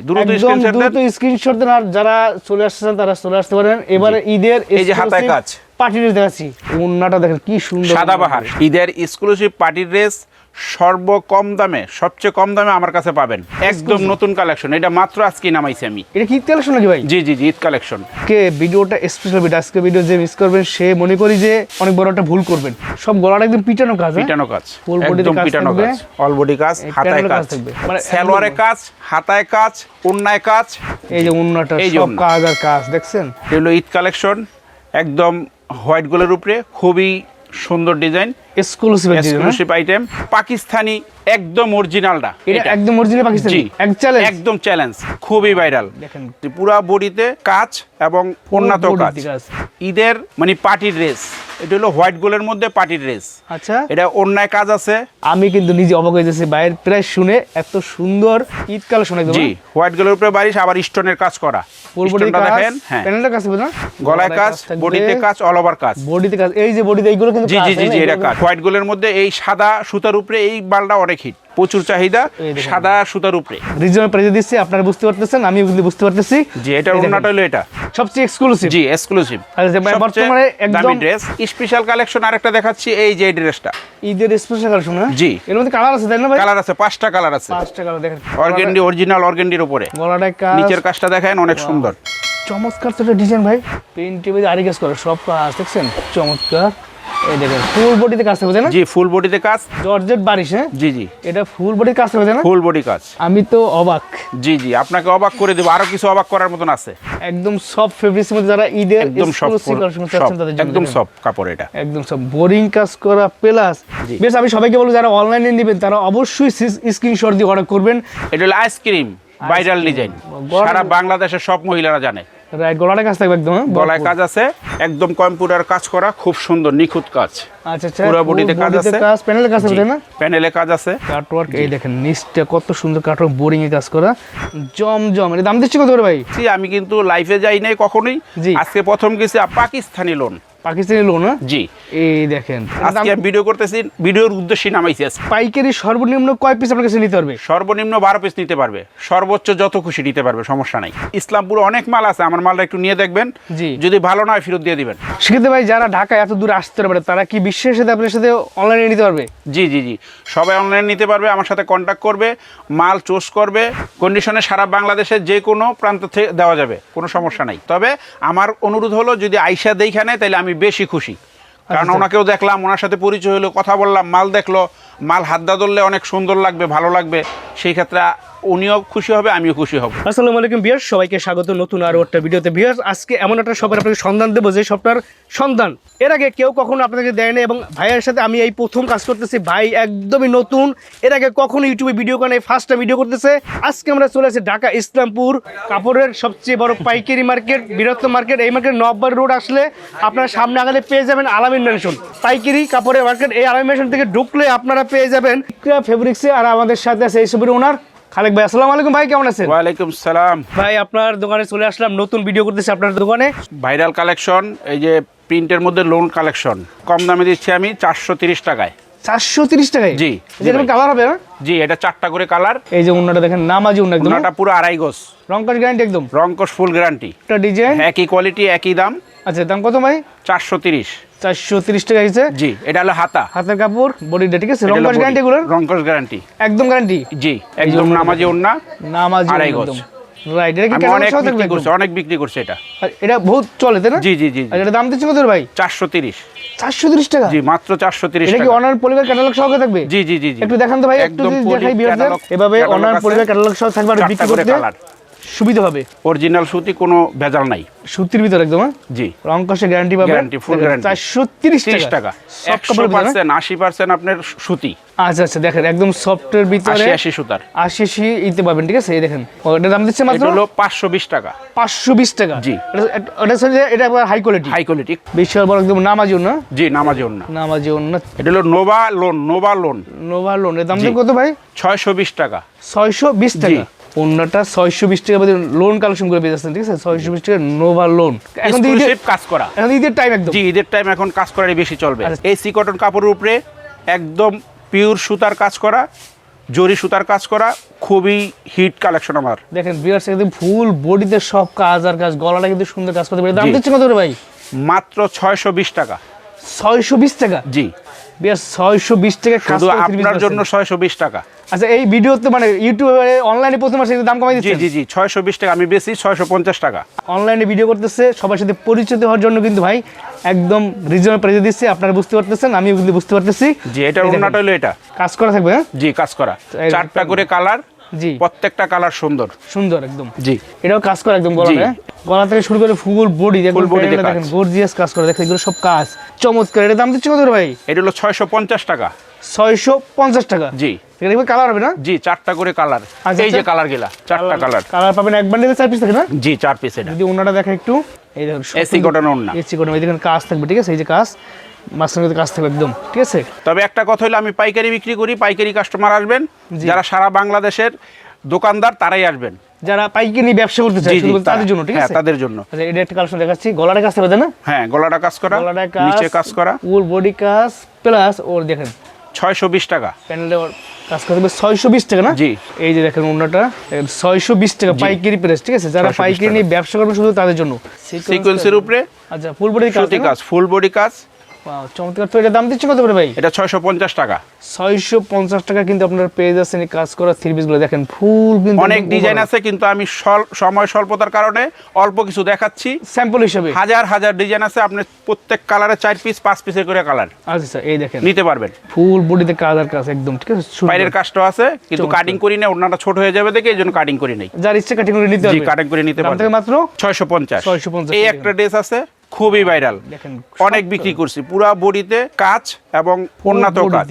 দ্রুত একদম স্ক্রিনশট দেন। দ্রুত স্ক্রিনশট দেন আর যারা চলে আসছেন তারা চলে আসতে পারেন। এবারে ঈদের এই যে হাতায় কাজ। পার্টি ড্রেস দেখাচ্ছি। ওন্নাটা দেখেন কি সুন্দর সাদাবাহার ঈদের এক্সক্লুসিভ পার্টির ড্রেস সর্ব কম দামে সবচেয়ে কম দামে আমার কাছে পাবেন একদম নতুন কালেকশন এটা মাত্র আজকে নামাইছি আমি। এটা কি কালেকশন নাকি ভাই? জি জি জি ঈদ কালেকশন কে ভিডিওটা স্পেশাল ভিডিও আজকে ভিডিও যে মিস করবেন সে মনে করি যে অনেক বড় একটা ভুল করবেন। সব গলাটা একদম পিটানো কাজ হ্যাঁ? পিটানো কাজ তে একদম পিটানো কাজ অল বডি কাজ হাতায় কাজ থাকবে। মানে সালোয়ারে কাজ হাতায় কাজ ওন্নায় কাজ। এই যে যে সব কাজ আর কাজ দেখছেন? এগুলো ঈদ কালেকশন একদম হোয়াইট গোলের উপরে খুবই সুন্দর design exclusive exclusive item Pakistani একদম অরিজিনালটা এটা একদম অরিজিনাল পাকিস্তানি? এক চ্যালেঞ্জ একদম চ্যালেঞ্জ খুবই ভাইরাল দেখেন। পুরা বডিতে কাজ এবং উন্নত কাজ ঈদের মানে পার্টি ড্রেস এটা হলো হোয়াইট গোলের মধ্যে পার্টি ড্রেস আচ্ছা। এটা অন্যায় কাজ আছে। আমি কিন্তু নিজে অবাক হয়ে যাচ্ছি বাইরের প্রায় শুনে এত সুন্দর ঈদ কালেকশন একদম জি হোয়াইট গোলের উপরে বারিশ আবার স্টোনের কাজ করা। দেখেন হ্যাঁ। প্যানেলটা কাজ গলায় কাজ বডিতে কাজ অল ওভার কাজ। বডিতে কাজ। এই যে বডিতে এইগুলো কিন্তু জি জি জি এটা কাজ। হোয়াইট গোলের মধ্যে এই সাদা সুতার উপরে এই বালটা অনেক হিট প্রচুর চাহিদা সাদা সুতার উপরে। রিজনাল প্রাইজে দিচ্ছি আপনারা বুঝতে পারতেছেন কিন্তু বুঝতে পারতেছি। এই দেখেন, অন্যটা হলো এটা। সবচেয়ে এক্সক্লুসিভ জি এক্সক্লুসিভ যে বর্তমানে একদম ড্রেস স্পেশাল কালেকশন আরেকটা দেখাচ্ছি এই যে ড্রেসটা ঈদের স্পেশাল কালেকশন না? জি। এর মধ্যে কালার আছে তাই না ভাই? কালার আছে পাঁচটা কালার আছে। পাঁচটা কালার দেখেন। অর্গেন্ডি অরিজিনাল অর্গেন্ডির উপরে। গলাটা কাজ নিচের কাজটা দেখেন অনেক সুন্দর। চমৎকার তো ডিজাইন ভাই। প্রিন্ট টিভিতে আরি কাজ করে সব কাজ দেখছেন? চমৎকার। এই দেখেন ফুল বডিতে কাজ তাই না? জি ফুল বডিতে কাজ। জর্জেট বারিশ হ্যাঁ? জি জি। এটা ফুল বডির কাজ তাই না? ফুল বডি কাজ। আমি তো অবাক। জি জি আপনাকে অবাক করে দেবো আরও কিছু অবাক করার মতন আছে। একদম সব ফেব্রিক্স মধ্যে যারা ঈদের একদম সব একদম সব কাপড় এটা। একদম সব বোরিং কাজ করা প্লাস বেশ আমি সবাইকে বলব যারা অনলাইনে নেবেন তারা অবশ্যই স্ক্রিনশট দিয়ে অর্ডার করবেন। এটা হলো আইসক্রিম ভাইরাল ডিজাইন সারা বাংলাদেশের সব মহিলারা জানে। রাইট গলাটা কাজ থাকবে একদম হ্যাঁ? গলায় কাজ আছে একদম কম্পিউটার কাজ করা খুব সুন্দর নিখুঁত কাজ। আচ্ছা আচ্ছা পুরো কাজ আছে। কাজ প্যানেলে কাজ হবে না? প্যানেলে কাজ আছে। কাটওয়ার্ক এই দেখেন নিচটা কত সুন্দর কাটওয়ার্ক বোরিং এ কাজ করা। জম জম এটা দাম দিচ্ছি কত করে ভাই? আমি কিন্তু লাইফে যাই নাই কখনোই। আজকে প্রথম গেছি পাকিস্তানি লোন পাকিস্তানি লোন হ্যাঁ? জি। এই দেখেন। আজকে ভিডিও করতেছি ভিডিওর উদ্দেশ্যে নামাইছি। পাইকারি সর্বনিম্ন কয় পিস আপনার কাছে নিতে পারবে? সর্বনিম্ন বারো পিস নিতে পারবে। সর্বোচ্চ যত খুশি নিতে পারবে সমস্যা নাই। ইসলামপুরে অনেক মাল আছে আমার মালটা একটু নিয়ে দেখবেন। জি। যদি ভালো না হয় ফেরত দিয়ে দিবেন। সেক্ষেত্রে ভাই যারা ঢাকায় এত দূরে আসতে পারে তারা কি বিশ্বের সাথে আপনার সাথে অনলাইনে নিতে পারবে? জি জি জি। সবাই অনলাইন নিতে পারবে আমার সাথে কন্ট্যাক্ট করবে মাল চুজ করবে কন্ডিশনে সারা বাংলাদেশের যে কোনো প্রান্ত থেকে দেওয়া যাবে কোনো সমস্যা নাই। তবে আমার অনুরোধ হলো যদি আইসা দেখে নেয় তাহলে আমি বেশি খুশি কারণ আচ্ছা। ওনাকেও দেখলাম ওনার সাথে পরিচয় হলো কথা বললাম মাল দেখল মাল হাতদা ধরলে অনেক সুন্দর লাগবে, ভালো লাগবে। সেই ক্ষেত্রে উনিও খুশি হবে, আমিও খুশি হব। আসসালামু আলাইকুম বিয়ার সবাইকে স্বাগত নতুন আরও একটা ভিডিওতে। বিয়ার আজকে এমন একটা শপের আপনাকে সন্ধান দেবো, যে সবটার সন্ধান। এর আগে কেউ কখনো আপনাকে দেয় না এবং ভাইয়ের সাথে আমি এই প্রথম কাজ করতেছি। ভাই একদমই নতুন। এর আগে কখনো ইউটিউবে ভিডিও করে ফার্স্ট ভিডিও করতেছে। আজকে আমরা চলে আসি ঢাকা, ইসলামপুর, কাপড়ের সবচেয়ে বড় পাইকারি মার্কেট, বৃহত্তম মার্কেট। এই মার্কেট নব্বর রোড আসলে আপনারা সামনে আগালে পেয়ে যাবেন আলামিন ম্যানশন পাইকারি কাপড়ের মার্কেট এই আলামিন ম্যানশন থেকে ঢুকলে আপনারা পেয়ে যাবেন। ফেব্রিক্সে আর আমাদের সাথে আছে এই ছবির ওনার খালেক ভাই। আসসালামু আলাইকুম ভাই কেমন আছেন? ওয়ালাইকুম সালাম। ভাই আপনার দোকানে চলে আসলাম নতুন ভিডিও করতেছি আপনার দোকানে। ভাইরাল কালেকশন এই যে প্রিন্টের মধ্যে লোন কালেকশন। কম দামে দিচ্ছি আমি চারশো তিরিশ টাকায়। চারশো তিরিশ টাকায়? জি, কালার হবে না? জি এটা চারটা করে কালার এই যে উন্নাটা দেখেন নামাজি উন্না একদম। ওনাটা পুরো আড়াই গোস রংকাশ গ্যারান্টি একদম। রংকশ ফুল গ্যারান্টি ডিজাইন একই কোয়ালিটি একই দাম। আচ্ছা দাম কত ভাই? চারশো তিরিশ। চারশো টাকা হয়েছে। জি এটা হলো হাতা। হাতের কাপড় বডিটা ঠিক আছে? রংকাশ গ্যারান্টি গুলো রংকশ গ্যারান্টি একদম গ্যারান্টি জি একদম নামাজি ওন্না নামাজি আড়াই গজ। একদম। রাইট এটা কি অনেক বিক্রি একদম? অনেক বিক্রি করছি এটা। এটা বহুত চলে তাই না? জি জি জি এটা দাম দিচ্ছে কত ভাই? চারশো তিরিশ। চারশো তিরিশ টাকা? জি মাত্র চারশো তিরিশ এটা কি অনার পরিবার ক্যাটালগ সহ থাকবে? জি জি জি একটু দেখান তো ভাই একটু একদম দেখাই বিয়ারদের এভাবে অনার আছে। পরিবার ক্যাটালগ সহ থাকবে আর বিক্রি করে করতে। সুবিধা হবে? অরিজিনাল সুতি কোনো ভেজাল নাই। সুতির ভিতরে একদম হ্যাঁ? জি। রংকশে গ্যারান্টি পাবেন guarantee। চারশো তিরিশ তিরিশ টাকা। সব একশো কাপড়ের ভিতরে, পার্সেন্ট আশি পার্সেন্ট আপনার সুতি। হ্যাঁ? আচ্ছা আচ্ছা দেখেন একদম সফটের ভিতরে আশি আশি সুতার। আশি আশি ইতে পাবেন ঠিক আছে? এই দেখেন ও, এটার দাম দিচ্ছে মাত্র? এটা হলো পাঁচশো বিশ টাকা। পাঁচশো বিশ টাকা। জি। এটা- এটা- এটা এটা হাই কোয়ালিটি হাই কোয়ালিটি বিশাল বড় একদম নামাজি না জি নামাজি ওন্না নামাজি না এটা হলো Nova lawn Nova lawn Nova lawn এর দাম। কত ভাই? ছয়শো বিশ টাকা। ছয়শো বিশ টাকা। অন্যটা ছয়শো বিশ টাকা লোন কালেকশন করে পেয়ে যাচ্ছেন ঠিক আছে? ছয়শো বিশ টাকা নোভা লোন এখন ঈদের কাজ করা। এখন ঈদের টাইম একদম। জি ঈদের টাইম এখন কাজ করারই বেশি চলবে। আচ্ছা। এই সি কটন কাপড়ের উপরে একদম পিওর সুতার কাজ করা জরি সুতার কাজ করা খুবই হিট কালেকশন আমার। দেখেন বিয়ার্স একদম ফুল বডিতে সব কাজ আর কাজ গলাটা কিন্তু সুন্দর কাজ করতে পারে। দাম দিচ্ছে কত ভাই? মাত্র ছয়শো বিশ টাকা। ছয়শো বিশ টাকা? জি। ছয়শো বিশ টাকা শুধু আপনার জন্য পাচ্ছেন। ছয়শো বিশ টাকা। আচ্ছা এই ভিডিওতে মানে ইউটিউবে অনলাইনে প্রথম দাম কমাই দিচ্ছে জি জি ছয়শো বিশ টাকা আমি বেশি ছয়শো পঞ্চাশ টাকা। অনলাইনে ভিডিও করতেছে সবার সাথে পরিচিত হওয়ার জন্য কিন্তু ভাই একদম রিজনেবল প্রাইসে দিচ্ছে আপনারা বুঝতে পারতেছেন বুঝতে পারতেছি। জি এটা হলো এটা। কাজ করা থাকবে হ্যাঁ? জি কাজ করা। চারটা করে কালার জি। প্রত্যেকটা কালার সুন্দর। সুন্দর একদম। জি। এটাও কাজ করে একদম গলা? গলা থেকে শুরু করে ফুল বডি দেখুন কাজ। দেখেন গর্জিয়াস কাজ করে। দেখেন এগুলো সব কাজ। চমৎকার। এটা দাম দিচ্ছে কত ভাই? এটা হলো ছয়শো পঞ্চাশ টাকা। ছয়শো পঞ্চাশ টাকা? জি। দেখবে কালার হবে না? জি চারটা করে কালার আচ্ছা, এই যে আচ্ছা। কালার গেলা চারটা কালার কালার পাবেন এক বান্ডিলে চার পিস থাকে না? জি চার পিস এটা। যদি ওনাটা দেখা একটু এই দেখুন এসি কটন ওড়না। এসি কটন এই দেখেন কাজ থাকবে ঠিক আছে? এই যে কাজ। মাঝখানে কিন্তু কাজ থাকবে একদম ঠিক আছে? তবে একটা কথা হলো আমি পাইকারি বিক্রি করি পাইকারি কাস্টমার আসবেন। যারা সারা বাংলাদেশের দোকানদার তারাই আসবেন। যারা পাইকারি ব্যবসা করতে চায় তাদের জন্য ঠিক হ্যাঁ আছে? তাদের জন্য। আচ্ছা এটা একটা কালেকশন দেখাচ্ছি গলাটা কাজ থাকবে না? হ্যাঁ গলাটা কাজ করা গলাটা কাজ নিচে কাজ করা। ফুল বডি কাজ প্লাস ওর দেখেন ছয়শো বিশ টাকা। প্যানেলে ওর কাজ করতে হবে ছয়শো বিশ টাকা না? জি। এই যে দেখেন অন্যটা ছয়শো বিশ টাকা পাইকারি প্রাইস ঠিক আছে? যারা 620 পাইকারি নিয়ে ব্যবসা করবে শুধু তাদের জন্য। সিকোয়েন্সের উপরে আচ্ছা ফুল বডি কাজ ফুল বডি কাজ। চমৎকার। তো এটা দাম দিচ্ছে কত করে ভাই? এটা ছয়শো পঞ্চাশ টাকা। ছয়শো পঞ্চাশ টাকা কিন্তু আপনার পেয়ে যাচ্ছেন এই কাজ করা থ্রি পিসগুলো দেখেন ফুল কিন্তু অনেক ডিজাইন আছে কিন্তু আমি সময় স্বল্পতার কারণে অল্প কিছু দেখাচ্ছি। স্যাম্পল হিসাবে? হাজার হাজার ডিজাইন আছে আপনি প্রত্যেক কালারে চার পিস পাঁচ পিসের করে কালার আচ্ছা এই দেখেন। নিতে পারবেন। ফুল বডিতে কাজ আর কাজ একদম ঠিক আছে। বাইরের কাজটাও আছে কিন্তু কাটিং করি না ওনাটা ছোট হয়ে যাবে দেখে এই জন্য কাটিং করি নাই। যার ইচ্ছে কাটিং করে নিতে পারবে। কাটিং করে নিতে পারবেন মাত্র ছয়শো পঞ্চাশ। 650 এই একটা ড্রেস আছে খুবই ভাইরাল অনেক বিক্রি করছি পুরা বডিতে কাজ এবং উন্নত কাজ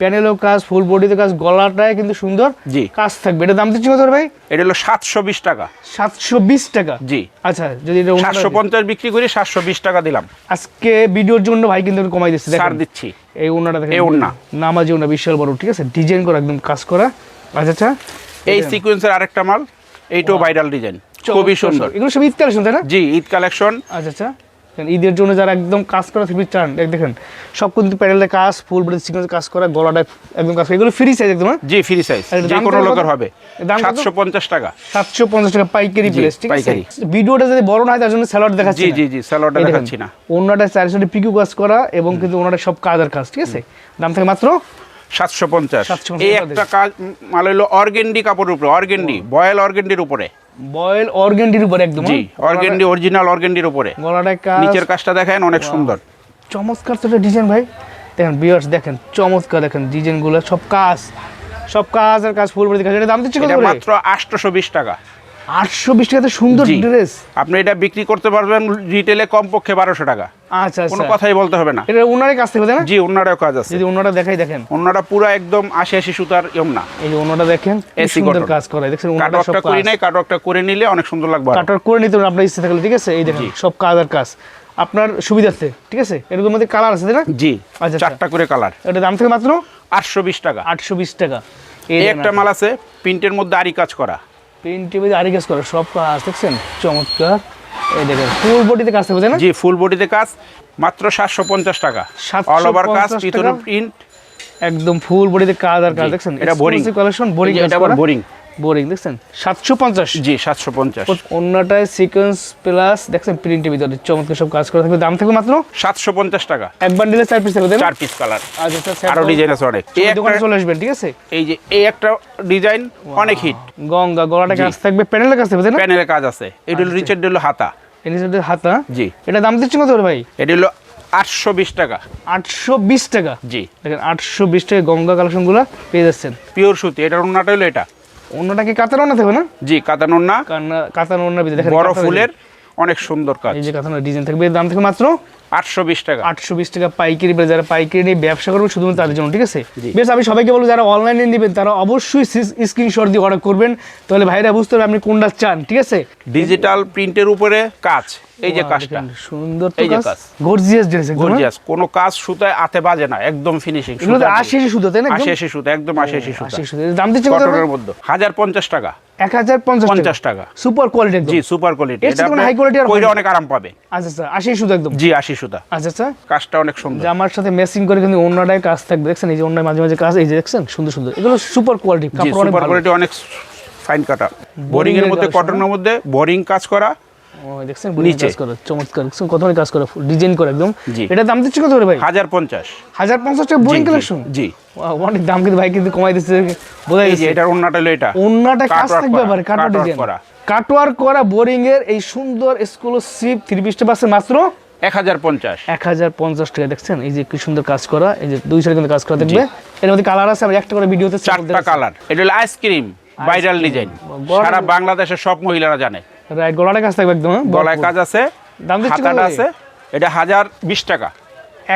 প্যানেলও কাজ ফুল বডিতে কাজ গলাটায় কিন্তু সুন্দর জি। কাজ থাকবে। এটা দাম দিচ্ছি কত ভাই? এটা হলো সাতশো বিশ টাকা। সাতশো বিশ টাকা? জি। আচ্ছা যদি সাতশো। পঞ্চাশ বিক্রি করে সাতশো বিশ টাকা দিলাম। আজকে ভিডিওর জন্য ভাই কিন্তু কমাই দিচ্ছে ছাড় দিচ্ছি। এই ওনাটা দেখেন এই ওড়না। নামাজি ওনা বিশাল বড় ঠিক আছে? ডিজাইন করা একদম কাজ করা। আচ্ছা আচ্ছা। এই সিকোয়েন্সের আরেকটা মাল এইটাও ভাইরাল ডিজাইন খুবই সুন্দর। এগুলো সব ঈদ কালেকশন তাই না? জি ঈদ কালেকশন। আচ্ছা আচ্ছা। ঈদের জন্য যারা একদম কাজ করা থ্রি চান দেখ দেখেন সব কিন্তু প্যানেলের কাজ ফুল বডি সিকোয়েন্স কাজ করা গলাটা একদম কাজ করা এগুলো ফ্রি সাইজ একদম হ্যাঁ? জি ফ্রি সাইজ যে কোনো লোকের হবে। দাম কত? সাতশো পঞ্চাশ টাকা। সাতশো পঞ্চাশ টাকা পাইকারি প্লেস ঠিক আছে। ভিডিওটা যদি বড় না হয় তার জন্য স্যালাড দেখাচ্ছি জি। জি জি দেখেন, দেখাচ্ছি না। ওনাটা চারশো পিকু কাজ করা এবং কিন্তু ওনাটা সব কাজ আর কাজ ঠিক আছে? দাম থাকে মাত্র সাতশো পঞ্চাশ। 750 এই একটা কাজ মাল হলো অর্গেন্ডি কাপড়ের উপরে অর্গেন্ডি বয়েল অর্গেন্ডির উপরে। বয়েল অর্গেন্ডির উপরে একদম জি হ্যাঁ? অর্গেন্ডি অরিজিনাল অর্গেন্ডির উপরে। গলাটা নিচের কাজটা দেখেন অনেক সুন্দর। চমৎকার সেটা ডিজাইন ভাই। দেখেন বিয়ার্স দেখেন চমৎকার দেখেন ডিজাইনগুলো সব কাজ সব কাজ আর কাজ ফুল কাজ। এটা দাম দিচ্ছে মাত্র আটশোশো বিশ টাকা। আটশো বিশ টাকাতে সুন্দর ড্রেস। আপনি এটা বিক্রি করতে পারবেন রিটেলে কমপক্ষে বারোশো টাকা। আচ্ছা কোনো আচ্ছা কথাই বলতে হবে না। এটা ওনারই কাছ থেকে না? জি অন্যটাও কাজ আছে। যদি ওনারা দেখাই দেখেন। অন্যটা পুরো একদম আশি আশি সুতার ইমনা এই যে ওনারা দেখেন AC সুন্দর কাজ করে দেখছেন ওনারা সব করি নাই কাটওয়ার্কটা করে নিলে অনেক সুন্দর লাগবে আরও। করে নিতে পারেন আপনার ইচ্ছে থাকলে ঠিক আছে? এই দেখেন সব কাজ আর কাজ। আপনার সুবিধার্থে ঠিক আছে? এরকম মধ্যে কালার আছে না? জি আচ্ছা। চারটা করে কালার। এটা দাম থেকে মাত্র? আটশো বিশ টাকা। আটশো বিশ টাকা। এই একটা মাল আছে প্রিন্টের মধ্যে আরি কাজ করা। পেন টিভিতে আরি কাজ করে সব কাজ দেখছেন? চমৎকার। এই দেখেন ফুল বডিতে কাজ থাকবে না? জি ফুল বডিতে কাজ মাত্র সাতশো পঞ্চাশ টাকা। 750 অল ওভার কাজ ভিতরে প্রিন্ট একদম ফুল বডিতে কাজ আর কাজ দেখছেন? এটা বোরিং কালেকশন বোরিং এটা আবার বোরিং বোরিং দেখছেন? সাতশো পঞ্চাশ। জি সাতশো পঞ্চাশ। অন্যটায় সিকোয়েন্স প্লাস দেখছেন প্রিন্টের ভিতরে চমৎকার সব কাজ করে থাকবে। দাম থাকবে মাত্র? সাতশো পঞ্চাশ টাকা। এক বান্ডিলে চার পিস থাকবে চার পিস কালার আচ্ছা আচ্ছা আরও ডিজাইন আছে অনেক। এই দোকানে চলে আসবেন ঠিক আছে? এই যে এই একটা ডিজাইন অনেক হিট গঙ্গা গলাটা কাজ থাকবে প্যানেলের কাজ থাকবে প্যানেলের কাজ আছে। এটা হলো রিচের হলো হাতা। এনিসেটের হাতা? জি। এটা দাম দিচ্ছেন কত ভাই? এটা হলো আটশো বিশ টাকা। আটশো বিশ টাকা? জি। দেখেন আটশো বিশ টাকা গঙ্গা কালেকশন কালেকশনগুলো পেয়ে যাচ্ছেন। পিওর সুতি। এটার ওন্নাটা হলো এটা। অন্যটা কি কাতার ওনা থাকবে না? জি কাতার না কারণ কাতার অন্য ভিতরে দেখেন বড় ফুলের অনেক সুন্দর কাজ। এই যে কাতার ডিজাইন থাকবে এর দাম থেকে মাত্র আটশো বিশ টাকা। আটশো বিশ টাকা পাইকারি যারা পাইকারি নিয়ে ব্যবসা করবে শুধুমাত্র তাদের জন্য ঠিক আছে? বেশ আমি সবাইকে বলব যারা অনলাইনে নেবেন তারা অবশ্যই স্ক্রিনশট দিয়ে অর্ডার করবেন। তাহলে ভাইরা বুঝতে পারবে আপনি কোনটা চান ঠিক আছে? ডিজিটাল প্রিন্টের উপরে কাজ এই যে কাজটা। সুন্দর এই যে কাজ। কাজ। গর্জিয়াস ড্রেস হ্যাঁ? গর্জিয়াস কোনো কাজ সুতায় আতে বাজে না একদম ফিনিশিং এগুলো তো আশি আশি তাই না একদম? আশি আশি সুতা একদম আশি আশি সুতা। দাম দিচ্ছে কত মধ্যে। টাকা। সুপার কোয়ালিটি জি সুপার কোয়ালিটি চেয়ে কোনো high আর অনেক আরাম পাবে। আচ্ছা আচ্ছা আশি শুধু একদম। জি আশি সুতা। আচ্ছা আচ্ছা। কাজটা অনেক সুন্দর। জামার সাথে ম্যাচিং করে কিন্তু কাজ থাকবে। দেখছেন এই যে মাঝে মাঝে কাজ এই যে দেখছেন সুন্দর সুন্দর। এগুলো সুপার কোয়ালিটি কাপড় অনেক সুপার কোয়ালিটি অনেক ফাইন কাটা বোরিং এর মধ্যে কটনের মধ্যে বোরিং কাজ করা ও, দেখছেন বোরিং কাজ করে চমৎকার। কত কাজ করে ডিজাইন করে একদম। এটা দাম দিচ্ছে কত করে ভাই? হাজার পঞ্চাশ। হাজার পঞ্চাশ টাকা বোরিং কালেকশন জি অনেক দাম কিন্তু ভাই কিন্তু কমাই দিচ্ছে বোঝা এই এটার অন্যটা এটা। কাজ থাকবে করা, আবার কাটওয়ার ডিজাইন করা। কাটওয়ার করা বোরিং এর এই সুন্দর এক্সক্লুসিভ থ্রি পিসটা পাচ্ছে মাত্র এক হাজার পঞ্চাশ। এক হাজার পঞ্চাশ টাকা দেখছেন? এই যে কি সুন্দর কাজ করা এই যে দুই সাইডে কিন্তু কাজ করা দেখবে। এর মধ্যে কালার আছে আমি একটা করে ভিডিওতে চারটা কালার। এটা হলো আইসক্রিম ভাইরাল ডিজাইন সারা বাংলাদেশের সব মহিলারা জানে। রাইট গলাটা কাজ থাকবে একদম? গলায় কাজ আছে দাম হাতাটা আছে এটা হাজার বিশ টাকা।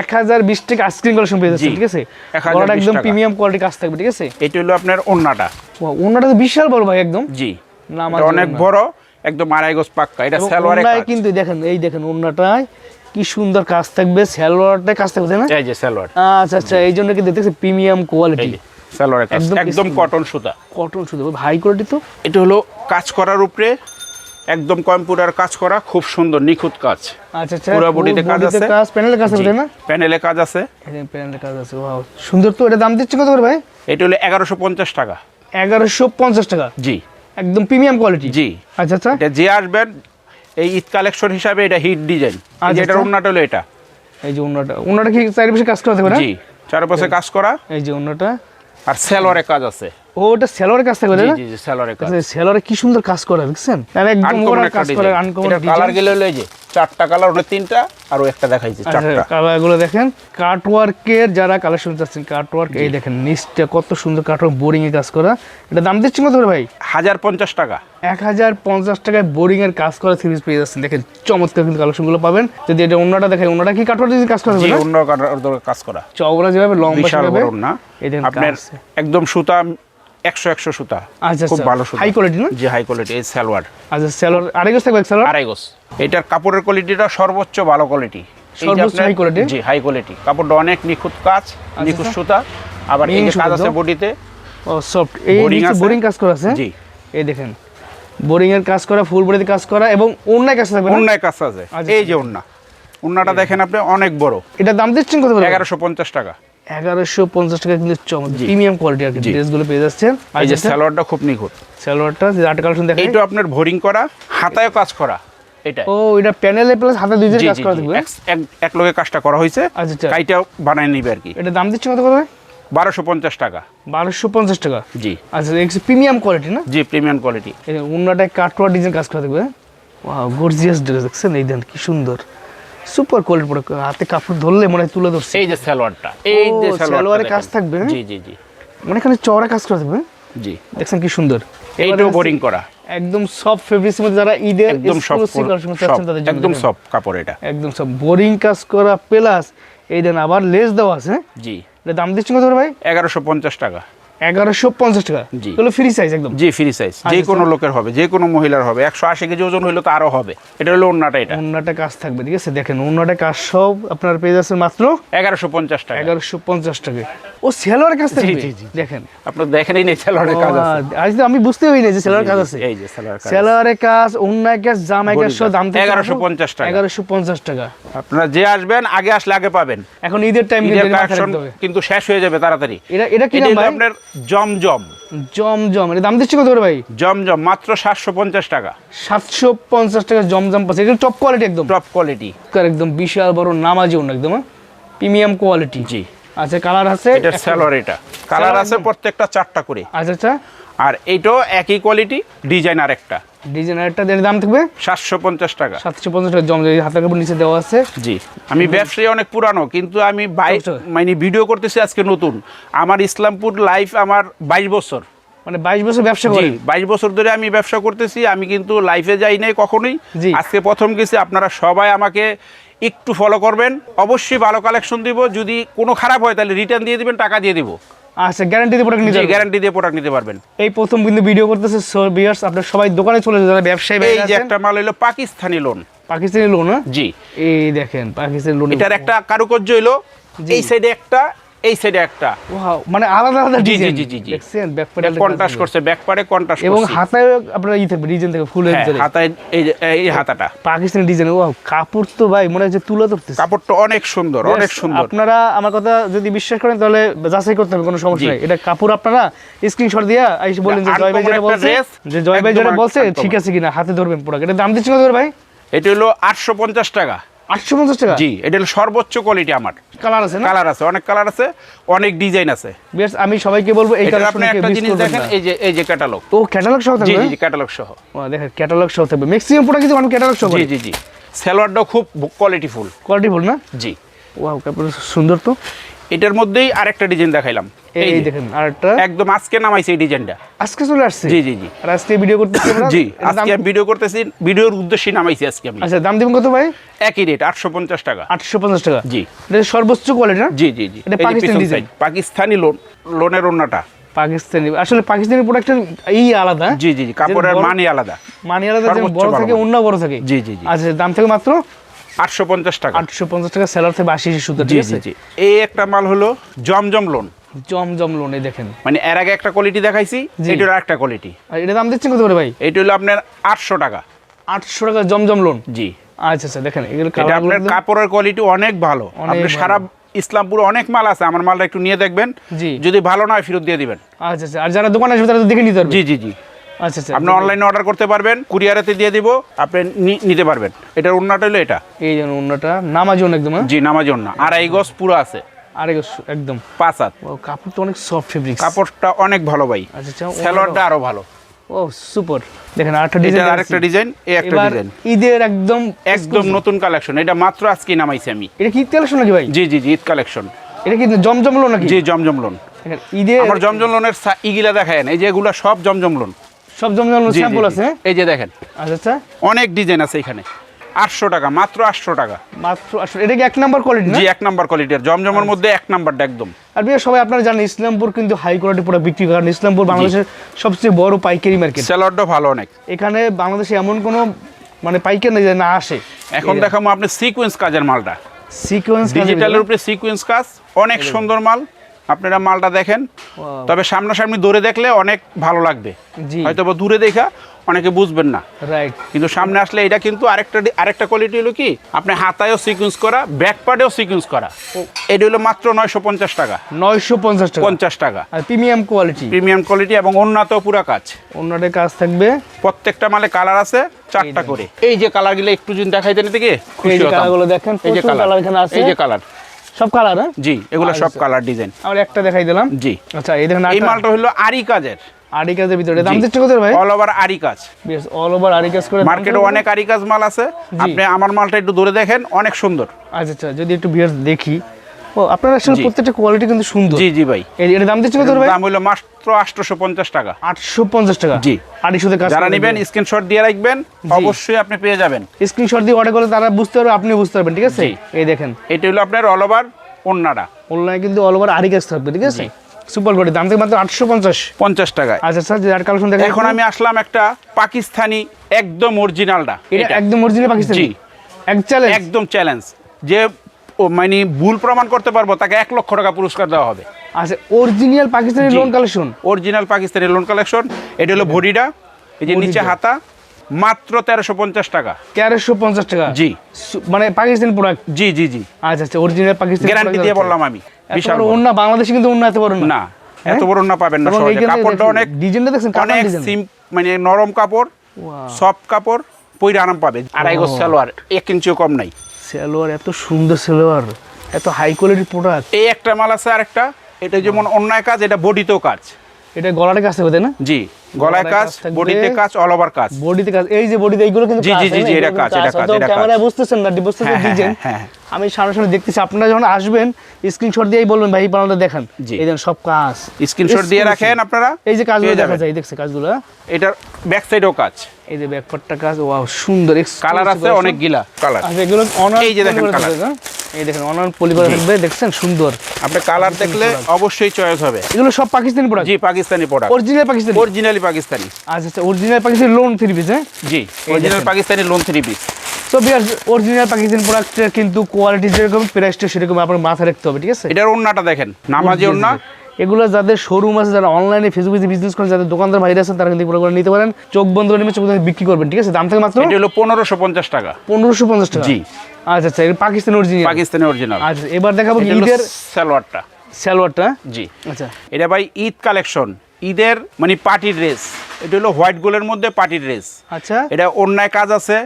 এক হাজার বিশ টাকা আইসক্রিম কালেকশন পেয়ে যাচ্ছে ঠিক আছে? গলাটা একদম প্রিমিয়াম কোয়ালিটি কাজ থাকবে ঠিক আছে? এটা হলো আপনার ওন্নাটা। ওনাটা তো বিশাল বড় ভাই একদম। জি। না, অনেক বড় একদম আড়াই গোজ পাক্কা এটা এবং সালোয়ারে কিন্তু দেখেন এই দেখেন ওনাটায় কি সুন্দর কাজ থাকবে সালোয়ারটা কাজ থাকবে না? এই যে সালোয়ার। আচ্ছা আচ্ছা এই জন্য কি দেখছি প্রিমিয়াম কোয়ালিটি যে কাজ একদম কটন সুতা। কটন শুধু হাই কোয়ালিটি তো? এটা হলো কাজ করার উপরে একদম কম্পিউটার কাজ করা খুব সুন্দর নিখুঁত কাজ। আচ্ছা আচ্ছা পুরো body-তে কাজ আছে। কাজ প্যানেলের কাজ আছে না? প্যানেলে কাজ আছে। প্যানেলের কাজ আছে ওয়াও সুন্দর তো এটা দাম দিচ্ছে কত করে ভাই? এটা হলো এগারোশো পঞ্চাশ টাকা। এগারোশো পঞ্চাশ টাকা? জি। একদম প্রিমিয়াম কোয়ালিটি জি। আচ্ছা আচ্ছা। এটা যে আসবেন এই ঈদ কালেকশন হিসাবে এটা হিট ডিজাইন আর এটার। অন্যটা হলো এটা। এই যে অন্যটা ওন্নাটা কি চারিপাশে কাজ করা থাকবে না? জি চারপাশে কাজ করা। এই যে অন্যটা আর সেলোয়ারে কাজ আছে। ওটা সেলোয়ারের কাজ থাকবে জি না? জি জি সেলোয়ারে কাজ সেলোয়ারে কি সুন্দর কাজ করা দেখছেন একদম ওরা কাজ করে আনকমন কালার গেলে হলো যে চারটা কালার ওটা তিনটা আর একটা দেখাইছে চারটা। আচ্ছা কালারগুলো দেখেন। কাটওয়ার্কের যারা কালেকশন চাচ্ছেন কাটওয়ার্ক এই দেখেন নিচটা কত সুন্দর কাটওয়ার্ক বোরিং এ কাজ করা। এটা দাম দিচ্ছেন কত ভাই? হাজার পঞ্চাশ টাকা। এক হাজার পঞ্চাশ টাকায় বোরিং এর কাজ করা সিরিজ পেয়ে যাচ্ছেন। দেখেন চমৎকার কিন্তু কালেকশনগুলো পাবেন। যদি এটা অন্যটা দেখেন অন্যটা কি কাটওয়ার্ক দিয়ে কাজ করা হবে অন্য কাজ করা। চওড়া যেভাবে লম্বা সেভাবে। না। এই দেখেন আপনার একদম সুতা একশো একশো সুতা। আচ্ছা, খুব আচ্ছা। ভালো সুতা। High quality না? জি হাই কোয়ালিটি এই সালোয়ার। আচ্ছা আড়াই গজ থাকবে আড়াই গোস এটার কাপড়ের কোয়ালিটিটা সর্বোচ্চ ভালো কোয়ালিটি সর্বোচ্চ high quality? জি হাই কোয়ালিটি কাপড়টা অনেক নিখুঁত কাজ নিখুঁত আচ্ছা। সুতা। আবার এই যে কাজ আছে বডিতে ও সফট এই নিচে বোরিং কাজ করা আছে? জি। এই দেখেন। বোরিং এর কাজ করা ফুল বডিতে কাজ করা এবং অন্যায় কাজ থাকবে অন্যায় কাজ আছে। আচ্ছা, এই যে অন্যা অন্যটা দেখেন আপনি অনেক বড়। এটা দাম দিচ্ছেন কত করে? এগারোশো পঞ্চাশ টাকা। এগারোশো পঞ্চাশ টাকা কিন্তু চমৎকার জি। প্রিমিয়াম কোয়ালিটি আর কি। ড্রেসগুলো পেয়ে যাচ্ছেন। আর এই যে খুব নিখুঁত। যে কালেকশন দেখেন আপনার ভোরিং করা কাজ করা এটা। ও এটা প্যানেলে প্লাস হাতে কাজ করা থাকবে। এক- লগে কাজটা করা হয়েছে। আচ্ছা, আচ্ছা। কাইটাও বানায় নিবে আর কি। এটা দাম কত করে? বারোশো পঞ্চাশ টাকা। বারোশো পঞ্চাশ টাকা? জি। আচ্ছা প্রিমিয়াম কোয়ালিটি না? জি প্রিমিয়াম কোয়ালিটি অন্যটায় ডিজাইন কাজ করা থাকবে। গর্জিয়াস ড্রেস দেখছেন এই দেন কি সুন্দর। সুপার কোয়ালিটি প্রোডাক্ট হাতে কাপড় ধরলে মনে হয় তুলে ধরছে। এই যে সালোয়ারটা। এই যে ও, সালোয়ারটা সালোয়ারে কাজ থাকবে, হ্যাঁ? জি জি জি। মানে এখানে চওড়া কাজ করা থাকবে জি। দেখছেন কি সুন্দর। এইটাও বোরিং করা। একদম সব ফেব্রিক্সের মধ্যে যারা ঈদের একদম সব একদম সব কাপড় এটা। একদম সব বোরিং কাজ করা প্লাস এই দেন আবার লেস দেওয়া আছে হ্যাঁ? জি। এটা দাম দিচ্ছেন কত ভাই? এগারোশো পঞ্চাশ টাকা। এগারোশো পঞ্চাশ টাকা। জি। এগুলো ফ্রি সাইজ একদম। জি ফ্রি সাইজ যে আচ্ছা, কোনো লোকের হবে যে কোনো মহিলার হবে। একশো আশি কেজি ওজন হইলে তো আরও হবে। এটা হলো অন্যটা এটা। অন্যটা কাজ থাকবে ঠিক আছে? দেখেন অন্যটা কাজ সব আপনার পেয়ে যাচ্ছে মাত্র এগারোশো পঞ্চাশ টাকা। এগারোশো পঞ্চাশ টাকা। ও সেলোয়ার কাজ থাকবে জি, জি। দেখেন। আপনার দেখেনই নেই সালোয়ারের কাজ আছে। আজ তো আমি বুঝতে পারি না যে কাজ আছে। এই যে কাজ সেলোয়ারের কাজ অন্যায় কাজ জামাই কাজ বডি সব দাম কাজ। 1150 টাকা। এগারোশো পঞ্চাশ টাকা। আপনারা যে আসবেন আগে আসলে আগে পাবেন। এখন ঈদের টাইম কিন্তু শেষ হয়ে যাবে তাড়াতাড়ি। এটা এটা কি নাম ভাই? আপনার জমজম জমজম এর এটা দাম দিচ্ছি কত করে ভাই? জমজম মাত্র সাতশো পঞ্চাশ টাকা। সাতশো পঞ্চাশ টাকা জমজম পাচ্ছে। এটা টপ কোয়ালিটি একদম। টপ কোয়ালিটি একদম বিশাল বড় নামাজি একদম প্রিমিয়াম কোয়ালিটি জি। আচ্ছা কালার আছে? এটা স্যালোয়ার এটা। কালার আছে প্রত্যেকটা চারটা করে। আচ্ছা আচ্ছা। আর এইটাও একই কোয়ালিটি ডিজাইন আর একটা ডিজাইনারটা এর দাম থাকবে? সাতশো পঞ্চাশ টাকা। সাতশো পঞ্চাশ টাকা জম এই হাতের কাপড় নিচে দেওয়া আছে। জি আমি ব্যবসায়ী অনেক পুরানো কিন্তু আমি মানে ভিডিও করতেছি আজকে নতুন। আমার ইসলামপুর লাইফ আমার বাইশ বছর। মানে বাইশ বছর ব্যবসা বাইশ বছর ধরে আমি ব্যবসা করতেছি আমি কিন্তু লাইফে যাই নাই কখনোই। আজকে প্রথম গেছি আপনারা সবাই আমাকে একটু ফলো করবেন। অবশ্যই ভালো কালেকশন দিব যদি কোনো খারাপ হয় তাহলে রিটার্ন দিয়ে দিবেন টাকা দিয়ে দিব। আচ্ছা গ্যারান্টি দিয়ে প্রোডাক্ট নিতে। গ্যারান্টি দিয়ে প্রোডাক্ট নিতে পারবেন। এই প্রথম কিন্তু ভিডিও করতেছে সার্ভিয়ার্স আপনারা সবাই দোকানে চলে যাবে যারা ব্যবসায়ী এই যে একটা মাল হলো পাকিস্তানি লোন পাকিস্তানি লোন জি। এই দেখেন পাকিস্তানি লোন এটার একটা কারুকার্য হলো এই সাইডে একটা এই সাইডে একটা। ওয়াও মানে আলাদা আলাদা ডিজাইন জি, জি, জি। দেখছেন ব্যাক কন্ট্রাস্ট করছে ব্যাক কন্ট্রাস্ট এবং হাতায় আপনার ই থাকবে ডিজাইন হ্যাঁ, ভিতরে হাতায় এই এই হাতাটা। পাকিস্তানি ডিজাইন ওয়াও কাপড় তো ভাই মনে হচ্ছে তুলে ধরতেছে। কাপড়টা অনেক সুন্দর অনেক সুন্দর। আপনারা আমার কথা যদি বিশ্বাস করেন তাহলে যাচাই করতে হবে কোনো সমস্যা। নেই। এটা কাপড় আপনারা স্ক্রিনশট দিয়ে এসে বলেন যে জয় ভাই যেটা বলছে যে জয় ভাই যেটা বলছে ঠিক আছে কিনা হাতে ধরবেন পুরো এটা দাম দিচ্ছি কত ভাই? এটা হলো আটশো পঞ্চাশ টাকা। আটশো পঞ্চাশ টাকা? জি এটা হলো সর্বোচ্চ কোয়ালিটি আমার। কালার আছে কালার আছে অনেক কালার আছে অনেক ডিজাইন আছে। বেশ আমি সবাইকে বলব এই কালার আপনি একটা জিনিস দেখেন এই যে এই যে ক্যাটালগ ও ক্যাটালগ সহ জি থাকবে? জি জি ক্যাটালগ সহ। ও দেখেন ক্যাটালগ সহ থাকবে। ম্যাক্সিমাম প্রোডাক্ট কিন্তু অনেক ক্যাটালগ সহ জি জি জি। সালোয়ারটাও খুব কোয়ালিটি ফুল কোয়ালিটি ফুল না? জি। ওয়াও কাপড় সুন্দর তো। এটার মধ্যেই আরেকটা ডিজাইন দেখাইলাম। এই দেখেন আরেকটা। একদম আজকে নামাইছে এই ডিজাইনটা আজকে চলে আসছে? জি জি জি। আর আজকে ভিডিও করতেছি আমরা? জি আজকে ভিডিও করতেছি ভিডিওর উদ্দেশ্যে নামাইছি আজকে আমি। আচ্ছা দাম দিবেন কত ভাই? একই রেট আটশো পঞ্চাশ টাকা। আটশো পঞ্চাশ টাকা? জি। এটা সর্বোচ্চ কোয়ালিটি না? জি জি জি। এটা পাকিস্তানি side, পাকিস্তানি লোন লোনের ওন্নাটা পাকিস্তানি আসলে পাকিস্তানি প্রোডাক্টের এই আলাদা। জি জি জি কাপড়ের মানই আলাদা। মানি আলাদা বড় থাকে অন্য বড় থাকে। জি জি জি। আচ্ছা দাম থেকে মাত্র আটশো পঞ্চাশ টাকা। আটশো পঞ্চাশ টাকা সেলার থেকে আশি সুতা জি ঠিক জি আছে? জি এই একটা মাল হলো জমজম লোন জমজম লোনে দেখেন। মানে এর আগে একটা কোয়ালিটি দেখাইছি জি। এটার একটা কোয়ালিটি আর এটা দাম দিচ্ছেন কত করে ভাই? এটা হলো আপনার আটশো টাকা। আটশো টাকা জমজম লোন জি। আচ্ছা আচ্ছা দেখেন এগুলো এটা আপনার কাপড়ের কোয়ালিটি অনেক ভালো। আপনি। সারা ইসলামপুরে অনেক মাল আছে আমার মালটা একটু নিয়ে দেখবেন। যদি ভালো নয় ফেরত দিয়ে দিবেন। আচ্ছা আচ্ছা আর যারা দোকানে আসবে তারা তো দেখে নিতে পারবে। জি জি জি। আচ্ছা আচ্ছা আপনি অনলাইনে অর্ডার করতে পারবেন কুরিয়ারেতে দিয়ে দিব আপনি নি- নিতে পারবেন। এটার অন্যটা হলো এটা। এই যেন অন্যটা নামাজ একদম হ্যাঁ? জি নামাজ অন্য আড়াই গজ পুরো আছে। আর একদম। পাঁচ হাত। ও কাপড় তো অনেক সফট ফেব্রিক কাপড়টা অনেক ভালো ভাই। আচ্ছা আচ্ছা স্যালোয়ারটা আরও ভালো। ও সুপার দেখেন আরেকটা ডিজাইন আরেকটা ডিজাইন এই একটা ডিজাইন ঈদের একদম একদম নতুন কালেকশন এটা মাত্র আজকে নামাইছি আমি। এটা কি কালেকশন নাকি ভাই? জি জি জি ঈদ কালেকশন এটা কি জমজম লোন নাকি? জি জমজম লোন দেখেন, ঈদে আমার জমজম লোনের ইগিলা দেখায় এই যে এগুলা সব জমজম লোন সব জমজম লোন জি, জি, স্যাম্পল আছে হ্যাঁ? এই যে দেখেন। আচ্ছা আচ্ছা। অনেক ডিজাইন আছে এখানে। আটশো টাকা মাত্র আটশো টাকা। মাত্র আসলে এটা কি এক নাম্বার কোয়ালিটি জি এক নাম্বার কোয়ালিটির জমজমের মধ্যে এক নাম্বারটা একদম। আর বিয়ে সবাই আপনারা জানেন ইসলামপুর কিন্তু হাই কোয়ালিটি প্রোডাক্ট বিক্রি করেন ইসলামপুর বাংলাদেশের সবচেয়ে বড় পাইকারি মার্কেট স্যালোয়ারটা ভালো অনেক। এখানে বাংলাদেশে এমন কোনো মানে পাইকারি যে না আসে। এখন দেখাবো আপনি সিকোয়েন্স কাজের মালটা। সিকোয়েন্স ডিজিটালের উপরে সিকোয়েন্স কাজ অনেক সুন্দর মাল। আপনারা মালটা দেখেন। তবে সামনাসামনি দূরে দেখলে অনেক ভালো লাগবে। হয়তো বা দূরে দেখা অনেকে বুঝবেন না। রাইট কিন্তু সামনে আসলে এটা কিন্তু আরেকটা আরেকটা কোয়ালিটি হলো কি? আপনি হাতায়ও সিকোয়েন্স করা ব্যাক পার্টেও সিকোয়েন্স করা এটা হলো মাত্র নয়শো পঞ্চাশ টাকা। নয়শো পঞ্চাশ টাকা। পঞ্চাশ টাকা। আর প্রিমিয়াম কোয়ালিটি প্রিমিয়াম কোয়ালিটি এবং অন্যতেও পুরো কাজ। অন্যদের কাজ থাকবে। প্রত্যেকটা মালে কালার আছে চারটা করে। এই যে কালারগুলো একটু যদি দেখাইতে নিতে এই যে কালারগুলো দেখেন এই যে কালার এখানে আছে। এই যে কালার সব কালার হ্যাঁ? জি এগুলো সব আচ্ছা। কালার ডিজাইন আমরা একটা দেখাই দিলাম। জি। আচ্ছা এই দেখেন এই মালটা হলো আরি কাজের আরি কাজের ভিতরে। দাম। দিচ্ছে কত ভাই? অল ওভার আরি কাজ বেশ অল ওভার আরি কাজ করে মার্কেটে অনেক আরি কাজ মাল আছে। আপনি আমার মালটা একটু দূরে দেখেন অনেক সুন্দর। আচ্ছা আচ্ছা যদি একটু ভিউয়ার্স দেখি ও আপনার আসলে। প্রত্যেকটা কোয়ালিটি কিন্তু সুন্দর। জি জি ভাই। এর দাম দিচ্ছে কত ভাই? দাম হলো মাত্র আটশোশো পঞ্চাশ টাকা। আটশো পঞ্চাশ টাকা। জি। আড়িশোতে কাজ যারা নেবেন স্ক্রিনশট দিয়ে রাখবেন অবশ্যই আপনি পেয়ে যাবেন। স্ক্রিনশট দিয়ে অর্ডার করলে তারা বুঝতে পারবে আপনি বুঝতে পারবেন ঠিক আছে? এই দেখেন। এটা হলো আপনার অল ওভার অন্যটা অনলাইনে কিন্তু অল ওভার আড়ি কাজ থাকবে ঠিক আছে? সুপার কোয়ালিটি দাম থেকে মাত্র আটশো পঞ্চাশ পঞ্চাশ টাকায়। আচ্ছা স্যার যে আর কালেকশন দেখেন এখন আমি আসলাম একটা পাকিস্তানি একদম অরিজিনালটা এটা একদম অরিজিনাল পাকিস্তানি? জি। এক চ্যালেঞ্জ একদম চ্যালেঞ্জ যে মানে ভুল প্রমাণ করতে পারব তাকে এক লক্ষ টাকা পুরস্কার দেওয়া হবে। আচ্ছা original Pakistani lawn collection original Pakistani lawn collection এটা হলো বডিটা এই যে নিচে হাতা মাত্র তেরোশো পঞ্চাশ টাকা। তেরোশো পঞ্চাশ টাকা? জি। মানে পাকিস্তানি প্রোডাক্ট জি জি জি। আচ্ছা আচ্ছা অরিজিনাল পাকিস্তানি গ্যারান্টি দিয়ে বললাম আমি বিশাল। অন্য বাংলাদেশে কিন্তু অন্য এত বড় না। না এত বড় না পাবেন না সহজে। কাপড়টা অনেক ডিজাইনটা দেখছেন অনেক সিম মানে নরম কাপড় সফট কাপড় পইরা আরাম পাবে। আড়াই গজ সালোয়ার এক ইঞ্চিও কম নাই। সালোয়ার এত সুন্দর সালোয়ার এত হাই কোয়ালিটির প্রোডাক্ট এই একটা মাল আছে আরেকটা এটা যেমন অন্যায় কাজ এটা বডিতেও কাজ। এটা গলার কাছে হবে না? জি গলায় কাজ কাজ বডিতে কাজ অল ওভার কাজ। বডিতে কাজ এই যে বডিতে এইগুলো কিন্তু জি, কাজ, জি, জি, এটা কাজ, এটা কাজ, এটা কাজ। ক্যামেরায় বুঝতেছেন না বুঝতেছেন হ্যাঁ, হ্যাঁ, ডিজাইন। হ্যাঁ, হ্যাঁ। আমি সামনাসামনি দেখতেছি আপনারা যখন আসবেন স্ক্রিনশট দিয়েই বলবেন ভাই পানাটা দেখান। এই দেন সব কাজ। স্ক্রিনশট দিয়ে রাখেন আপনারা। এই যে কাজগুলো দেখা যায় দেখছে কাজগুলো এটার ব্যাক সাইডেও কাজ। এই যে ব্যাকপার্টটা কাজ ওয়াও সুন্দর কালার আছে অনেক গিলা কালার আচ্ছা এগুলো অনার এই যে দেখেন colour। এই দেখেন অনার পলি করে থাকবে দেখছেন? সুন্দর। আপনি কালার দেখলে অবশ্যই চয়েস হবে। এগুলো সব পাকিস্তানি প্রোডাক্ট জি Pakistani product original Pakistani? Originally Pakistani. আচ্ছা আচ্ছা original Pakistani lawn three piece হ্যাঁ? জি original Pakistani lawn three piece তো বিয়ার অরিজিনাল পাকিস্তান প্রোডাক্টের কিন্তু কোয়ালিটি যেরকম প্রাইসটা সেরকম আপনার মাথায় রাখতে হবে ঠিক আছে? এটার ওন্নাটা দেখেন নামাজি ওন্না এগুলো যাদের শোরুম আছে যারা অনলাইনে ফেসবুকে বিজনেস করেন যাদের দোকানদার ভাইরা আছেন তারা কিন্তু এগুলো নিতে পারেন। চোখ বন্ধ করে চোখ বিক্রি করবেন ঠিক আছে? দাম থেকে মাত্র এটা হলো পনেরোশো পঞ্চাশ টাকা। পনেরোশো পঞ্চাশ টাকা? জি। আচ্ছা আচ্ছা এটা পাকিস্তান অরিজিনাল পাকিস্তানি অরিজিনাল আচ্ছা এবার দেখাবো ঈদের সালোয়ারটা। সালোয়ারটা? জি। আচ্ছা। এটা ভাই ঈদ কালেকশন ঈদের মানে পার্টি ড্রেস এটা হলো হোয়াইট গোলের মধ্যে পার্টি ড্রেস আচ্ছা। এটা অন্যায় কাজ আছে।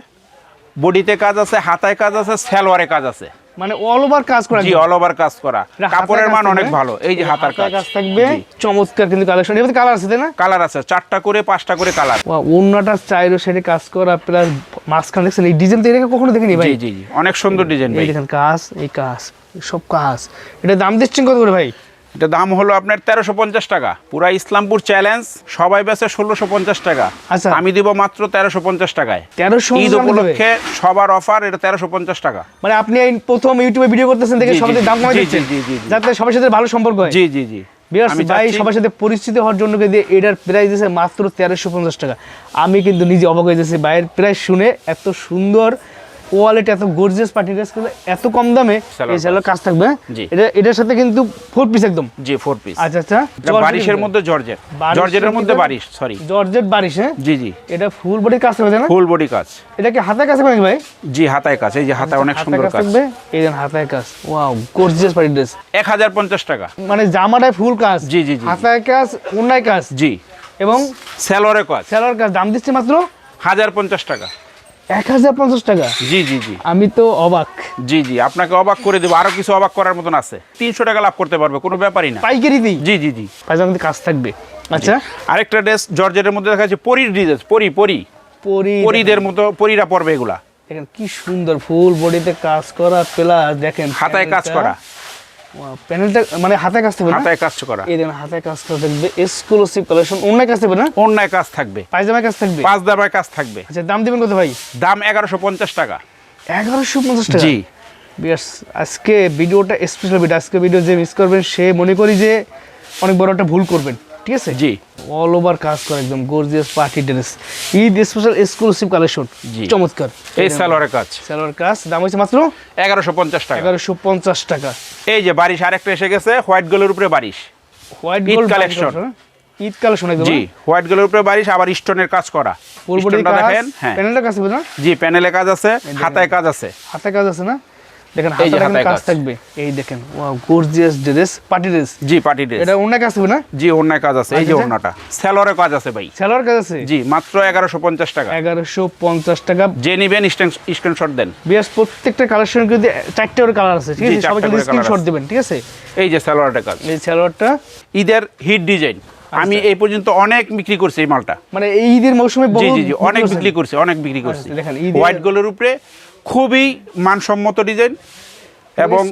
বডিতে কাজ আছে হাতায় কাজ আছে সালোয়ারে কাজ আছে। মানে অল ওভার কাজ করা জি অল ওভার কাজ করা। কাপড়ের মান অনেক ভালো এই যে হাতার কাজ। কাজ থাকবে? চমৎকার কিন্তু কালেকশন এবার কালার আছে তাই না? কালার আছে চারটা করে পাঁচটা করে কালার অন্যটা চাইরো সেটা কাজ করা প্লাস মাঝখানে দেখছেন এই ডিজাইন তো এটাকে কখনো দেখিনি ভাই। জি জি অনেক সুন্দর ডিজাইন এই ভাই। দেখেন কাজ এই কাজ সব কাজ। এটা দাম দিচ্ছেন কত করে ভাই? এটা দাম হলো আপনার তেরোশো পঞ্চাশ টাকা। পুরা ইসলামপুর চ্যালেঞ্জ সবাই বেচে ষোলোশো পঞ্চাশ টাকা। আচ্ছা। আমি দিব মাত্র তেরোশো পঞ্চাশ টাকায়। তেরোশো ঈদ উপলক্ষে সবার অফার এটা তেরোশো পঞ্চাশ টাকা। মানে আপনি এই প্রথম ইউটিউবে ভিডিও করতেছেন দেখে সবাই দাম কমাই দিচ্ছেন। যাতে সবার সাথে ভালো সম্পর্ক হয়। জি জি জি। ভাই সবার সাথে পরিচিত হওয়ার জন্য কিন্তু এটার প্রাইস দিয়েছে মাত্র তেরোশো পঞ্চাশ টাকা। আমি কিন্তু নিজে অবাক হয়ে যাচ্ছি। ভাইয়ের প্রাইস শুনে এত সুন্দর কোয়ালিটি এত গর্জিয়াস পার্টি ড্রেস কিন্তু এত কম দামে এই সালোয়ার কাজ থাকবে জি। এটা এটার সাথে কিন্তু ফোর পিস একদম। জি ফোর পিস আচ্ছা আচ্ছা। বারিশের মধ্যে জর্জেট জর্জেটের মধ্যে বারিশ সরি জর্জেট বারিশ হ্যাঁ? জি জি। এটা ফুল বডি কাজ থাকবে না? ফুল বডি কাজ। এটা কি হাতে কাজ থাকবে ভাই? জি হাতায় কাজ। এই যে হাতায় অনেক সুন্দর কাজ থাকবে? এই দেন হাতায় কাজ। Wow gorgeous party dress. এক হাজার পঞ্চাশ টাকা। মানে জামাটায় ফুল কাজ। জি, জি, জি। হাতায় কাজ উন্নায় কাজ। জি। এবং স্যালোয়ারে কাজ। স্যালোয়ার কাজ। দাম দিচ্ছে মাত্র? হাজার পঞ্চাশ টাকা। এক হাজার পঞ্চাশ টাকা? জি জি জি। আমি তো অবাক। জি জি আপনাকে অবাক করে দেবো আরও কিছু অবাক করার মতন আছে। তিনশো টাকা লাভ করতে পারবে কোনো ব্যাপারই না। জি জি জি। কাজ থাকবে। আচ্ছা। আরেকটা ড্রেস জর্জেটের মধ্যে দেখা যাচ্ছে পরির পরি পরি। পরি পরিদের মতো পরিরা পরবে এগুলা। দেখেন কি সুন্দর ফুল বডিতে কাজ করা প্লাস দেখেন হাতায় কাজ করা। প্যানেলটা মানে কাজ থাকবে না? কাজ করা। এই দেখেন হাতায় কাজ করা থাকবে এক্সক্লুসিভ কালেকশন অন্য কাজ থাকবে না? অন্যায় কাজ থাকবে। কাজ থাকবে? পাঁচ কাজ থাকবে। আচ্ছা দাম দিবেন কত ভাই? দাম এগারোশো পঞ্চাশ টাকা। এগারোশো পঞ্চাশ টাকা? জি। বিয়ার্স আজকে ভিডিওটা স্পেশাল ভিডিও আজকে ভিডিও যে মিস করবেন সে মনে করি যে অনেক বড় একটা ভুল করবেন। ঠিক আছে? জি। অল ওভার কাজ করে একদম gorgeous party dress Eid special exclusive collection জি। চমৎকার। এই সালোয়ারের কাজ। সালোয়ার কাজ। দাম হচ্ছে মাত্র? এগারোশো পঞ্চাশ টাকা। এগারোশো পঞ্চাশ টাকা। এই যে বারিশ আরেকটা এসে গেছে হোয়াইট গোলের উপরে বারিশ। White gold collection। Eid collection একদম জি হোয়াইট গোলের উপরে বারিশ আবার স্টোনের কাজ করা। ফুল বডি দেখেন হ্যাঁ। প্যানেলটা কাজ না জি প্যানেলে কাজ আছে হাতায় কাজ। আছে। হাতে কাজ আছে না? দেখেন এই যে হাতে কাজ। থাকবে। এই দেখেন wow gorgeous dress party dress জি পার্টি ড্রেস এটা কাজ না? জি কাজ আছে। এই যে আচ্ছা। অন্যটা স্যালোয়ারে কাজ আছে ভাই। সালোয়ার কাজ আছে? জি মাত্র এগারোশো পঞ্চাশ টাকা। এগারোশো পঞ্চাশ টাকা। যে নিবেন স্ক্রিনশট দেন। বিয়াস প্রত্যেকটা কালেকশন কিন্তু চারটে করে কালার আছে ঠিক আছে? সবাইকে স্ক্রিনশট দিবেন ঠিক আছে? এই যে স্যালোয়ারটা কাজ। এই সালোয়ারটা ঈদের হিট ডিজাইন আমি আচ্ছা। এই পর্যন্ত অনেক বিক্রি করছি এই মালটা। মানে ঈদের মৌসুমে জি জি জি অনেক বিক্রি করছি অনেক বিক্রি করছি। আচ্ছা, দেখেন, ঈদের- হোয়াইট গোলের উপরে খুবই মানসম্মত ডিজাইন এবং।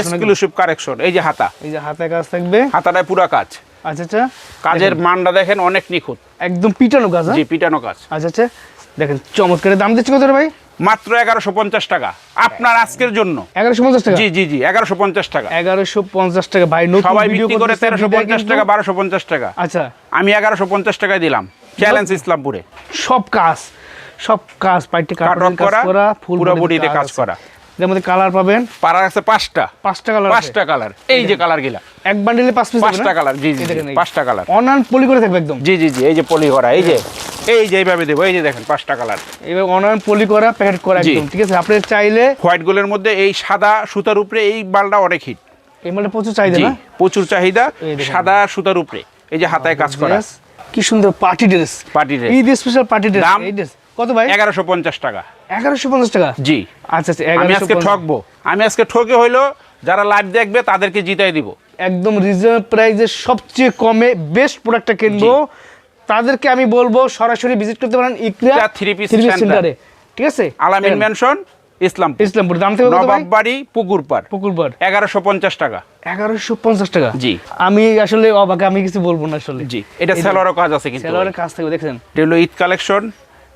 এক্সক্লুসিভ কারেকশন এই যে হাতা। এই যে হাতে কাজ থাকবে। হাতাটায় পুরা কাজ। আচ্ছা আচ্ছা। কাজের মানটা দেখেন অনেক নিখুঁত। একদম পিটানো কাজ হ্যাঁ? জি পিটানো কাজ। আচ্ছা আচ্ছা। দেখেন চমৎকারের দাম দিচ্ছে কত ভাই? মাত্র এগারোশো পঞ্চাশ টাকা। আপনার আজকের জন্য। এগারোশো পঞ্চাশ টাকা? জি জি জি এগারোশো পঞ্চাশ টাকা। এগারোশো পঞ্চাশ টাকা। ভাই নতুন সবাই ভিডিও বিক্রি করে তেরোশো পঞ্চাশ টাকা বারোশো পঞ্চাশ টাকা। আচ্ছা। আমি এগারোশো পঞ্চাশ টাকায় দিলাম। চ্যালেঞ্জ ইসলামপুরে। সব কাজ। সব কাজ পাইটি কাট করা পুরো বডিতে কাজ করা। যার মধ্যে কালার পাবেন। পাড়ার আছে পাঁচটা। পাঁচটা কালার পাঁচটা কালার এই যে কালার গিলা। এক বান্ডিলে পাঁচ পিস পাঁচটা কালার জি জি পাঁচটা কালার অনান পলি করে থাকবে একদম। জি জি জি এই যে পলি করা এই যে। এই যে এইভাবে দেবো এই যে দেখেন পাঁচটা কালার এবার অনান পলি করা প্যাকেট করা। একদম ঠিক আছে? আপনি চাইলে হোয়াইট গোলের মধ্যে এই সাদা সুতার উপরে এই বালটা অনেক হিট এই মালটা প্রচুর চাহিদা না? প্রচুর চাহিদা সাদা সুতার উপরে। এই যে হাতায় কাজ করা। কি সুন্দর party dress party dress Eid special party dress এই ড্রেস কত ভাই? এগারোশো পঞ্চাশ টাকা। এগারোশো পঞ্চাশ টাকা? জি। আচ্ছা আচ্ছা আমি আজকে ঠকবো। আমি আজকে ঠকে হইল যারা লাইভ দেখবে তাদেরকে জিতাই দিব। একদম রিজনেবল প্রাইসে সবচেয়ে কমে বেস্ট প্রোডাক্টটা কিনবো। তাদেরকে আমি বলব সরাসরি ভিজিট করতে পারেন ইকরা থ্রি পিস সেন্টারে ঠিক আছে? আলামিন মেনশন ইসলামপুর। ইসলামপুর। দাম থেকে নবাববাড়ি পুকুরপার পুকুরপাড়। এগারোশো পঞ্চাশ টাকা। এগারোশো পঞ্চাশ টাকা? জি। আমি আসলে অবাক আমি কিছু বলব না আসলে। জি। এটা স্যালোয়ারও কাজ আছে কিন্তু। সেলোয়ারের কাজ থেকে দেখছেন? এটা হলো ঈদ কালেকশন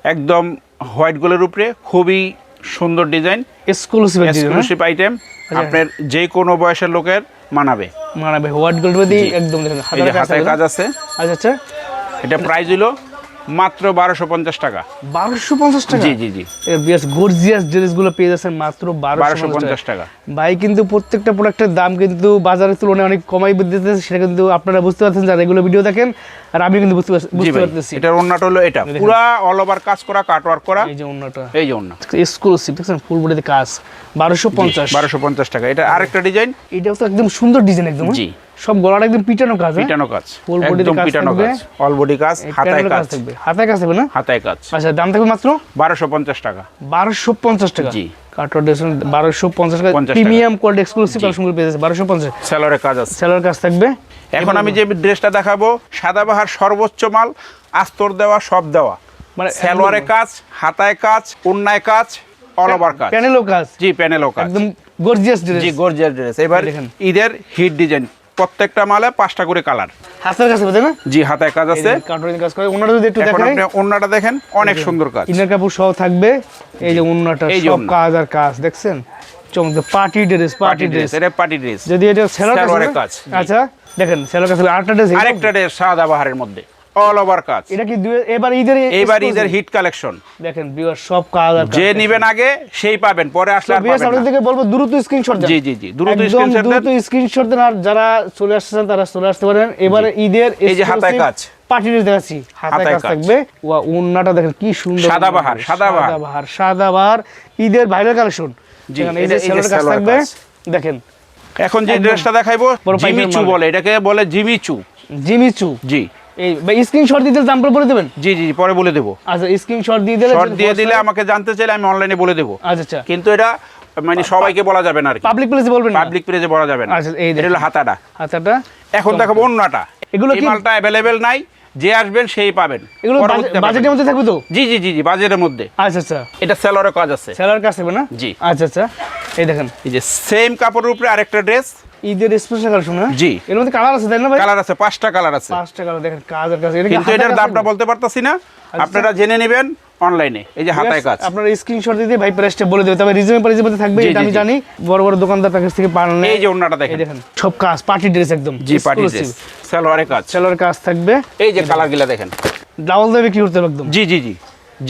একদম হোয়াইট গোলের উপরে খুবই সুন্দর ডিজাইন। এক্সক্লুসিভ এক্সক্লুসিভ আইটেম আপনার যে কোনো বয়সের লোকের মানাবে। মানাবে। White gold. একদম দেখেন হাতের? কাজ আছে আচ্ছা আচ্ছা। এটা প্রাইস হলো মাত্র বারোশো পঞ্চাশ টাকা। বারোশো পঞ্চাশ টাকা? জি জি জি। বেশ গর্জিয়াস ড্রেসগুলো পেয়ে যাচ্ছেন মাত্র বারোশো পঞ্চাশ টাকা। ভাই কিন্তু প্রত্যেকটা প্রোডাক্টের দাম কিন্তু বাজারের তুলনায় অনেক কমাই দিতেছে সেটা কিন্তু আপনারা বুঝতে পারছেন যারা এগুলো ভিডিও দেখেন আর আমি কিন্তু বুঝতে পারছি- বুঝতে পারতেছি। এটার অন্যটা হলো এটা। পুরা অল ওভার কাজ করা কাট ওয়ার্ক করা। এই যে অন্যটা এই যে অন্য এক্সক্লুসিভ দেখছেন? ফুল বডিতে কাজ। বারোশো পঞ্চাশ। বারোশো পঞ্চাশ টাকা। এটা আরেকটা ডিজাইন এটাও তো একদম সুন্দর ডিজাইন একদম হ্যাঁ? জি। সব গলাটা একদম পিটানো কাজ হ্যাঁ? পিটানো কাজ একদম কাজ পিটানো কাজ। অল বডি কাজ হাতায় কাজ। থাকবে। হাতায় কাজ থাকবে না? হাতায় কাজ। আচ্ছা দাম থাকবে মাত্র? বারোশো পঞ্চাশ টাকা। বারোশো পঞ্চাশ টাকা? জি। বারোশো পঞ্চাশ টাকা। প্রিমিয়াম কোয়ালিটি এক্সক্লুসিভ কালেকশনগুলো পেয়ে যাচ্ছে বারোশো পঞ্চাশ। কাজ আছে। কাজ থাকবে। এখন আমি যে ড্রেসটা দেখাবো সাদাবাহার সর্বোচ্চ মাল আস্তর দেওয়া সব দেওয়া। মানে সালোয়ারে কাজ হাতায় কাজ উন্নায় কাজ অল ওভার কাজ। প্যানেলও কাজ। জি প্যানেলও কাজ। একদম গর্জিয়াস ড্রেস জি গর্জিয়াস ড্রেস এবার। ঈদের হিট ডিজাইন। প্রত্যেকটা মালে পাঁচটা করে কালার। হাতের কাজ হবে না? জি হাতে কাজ আছে। কাজ করে যদি একটু দেখেন। আপনি দেখেন অনেক সুন্দর কাজ। ইনার কাপড় সহ থাকবে এই যে উন্নাটা সব কাজ আর কাজ দেখছেন? চমৎকার পার্টি ড্রেস পার্টি ড্রেস এটা পার্টি ড্রেস। যদি এটা সেলার কাজ আচ্ছা দেখেন সেলার কাজ আরেকটা ড্রেস আরেকটা ড্রেস সাদাবাহারের মধ্যে। অল ওভার কাজ এটা কি এবার ঈদের exclusive? ঈদের হিট কালেকশন দেখেন ভিউয়ার সব কাজ যে নিবেন আগে সেই পাবেন পরে আসলে আর পাবেন না। থেকে বলব দ্রুত স্ক্রিনশট জি জি জি দ্রুত স্ক্রিনশট দ্রুত স্ক্রিনশট দেন আর যারা চলে আসছেন তারা চলে আসতে পারেন। এবারে ঈদের এই যে হাতায় কাজ। পার্টি দেখাচ্ছি। হাতায় কাজ। থাকবে। ওয়া উন্নাটা দেখেন কি সুন্দর উন্না। সাদাবাহার। সাদাবাহার সাদাবাহার ঈদের ভাইরাল কালেকশন জি, এই যে সেলোর কাজ থাকবে। দেখেন। এখন যে ড্রেসটা দেখাইবো জিমিচু। বলে এটাকে বলে জিমিচু। জিমিচু। জি। এই স্ক্রিনশট দাম বলে দেবেন? জি জি পরে বলে দেবো। আচ্ছা স্ক্রিনশট দিয়ে দিলে শর্ট দিয়ে দিলে আমাকে জানতে চাইলে আমি অনলাইনে বলে দেবো। আচ্ছা আচ্ছা। কিন্তু এটা মানে সবাইকে বলা যাবে না আর পাবলিক প্লেসে বলবেন পাবলিক পেজে বলা যাবে না। আচ্ছা, এই এটা হলো হাতাটা। হাতাটা এখন দেখাবো অন্যটা এগুলো কি- মালটা অ্যাভেলেবেল নাই যে আসবেন সেই পাবেন। এগুলো বাজেটের মধ্যে থাকবে তো? জি জি জি জি বাজেটের মধ্যে। আচ্ছা আচ্ছা। এটা সেলরের কাজ আছে। সেলার কাজ থাকবে না? জি। আচ্ছা আচ্ছা। এই দেখেন। এই যে সেম কাপড়ের উপরে আরেকটা ড্রেস ঈদের স্পেশাল কালেকশন না জি। এর মধ্যে কালার আছে তাই না ভাই? কালার আছে পাঁচটা কালার আছে। পাঁচটা কালার দেখেন কাজের কাজ কিন্তু এটার দামটা? বলতে পারতাছি না। আপনারা জেনে নেবেন অনলাইনে এই যে হাতায় কাজ। আপনার স্ক্রিনশট দিয়ে ভাই প্রাইসটা বলে দেবে। তবে রিজনেবল প্রাইসের মধ্যে থাকবে এটা আমি জানি। বড় বড় দোকানদার কাছ থেকে পান এই যে এই দেখেন। দেখেন সব কাজ পার্টি ড্রেস একদম জি পার্টি ড্রেস সালোয়ারের কাজ। সেলার কাজ থাকবে। এই যে কালারগুলা দেখেন। ডাবল দামে বিক্রি করতে একদম? জি জি জি।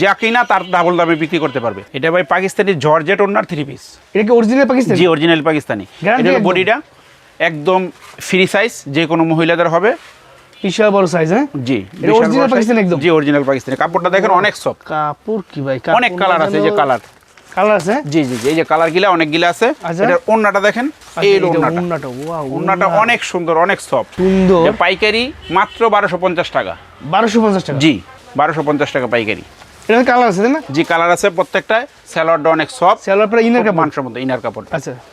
যা কিনা তার ডাবল দামে বিক্রি করতে পারবে। এটা ভাই পাকিস্তানি জর্জেট ওনার থ্রি পিস এটা কি অরিজিনাল পাকিস্তান? জি অরিজিনাল পাকিস্তানি। এটা বডিটা। একদম ফ্রি সাইজ যে কোনো মহিলাদের হবে। বিশাল বড় সাইজ হ্যাঁ? জি এটা বিশাল original বড় size। পাকিস্তানি একদম? জি অরিজিনাল পাকিস্তানি। কাপড়টা দেখেন অনেক সফট কাপড় কি ভাই অনেক কালার আছে যে কালার কালার আছে? জি জি জি, এই যে কালার গিলা অনেক গিলা আছে। এটার ওন্নাটা দেখেন এই ওন্নাটা ওয়াও ওন্নাটা অনেক সুন্দর অনেক সফট সুন্দর। পাইকারি মাত্র বারোশো পঞ্চাশ টাকা। বারোশো পঞ্চাশ টাকা? জি বারোশো পঞ্চাশ টাকা পাইকারি। এটা কালার আছে না? জি কালার আছে প্রত্যেকটায়। স্যালোয়ারটা অনেক সফট সেলার পরে ইনার কাপড়? মানসম্মত ইনার কাপড় আচ্ছা।